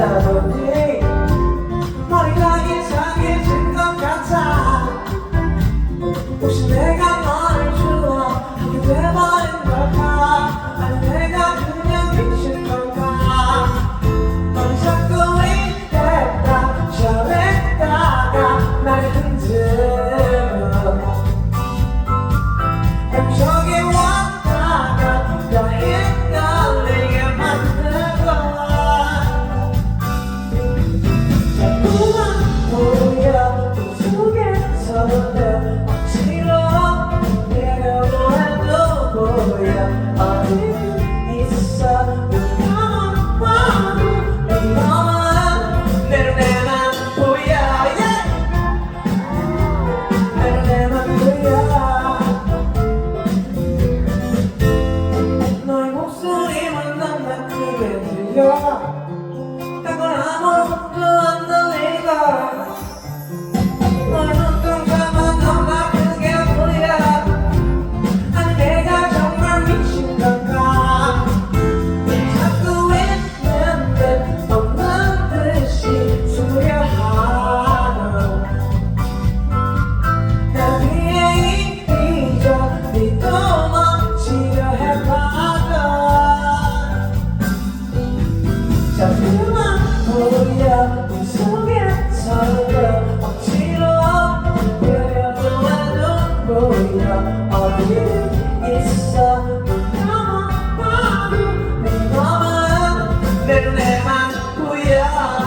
another day. Yeah. 어디 있 어? 보여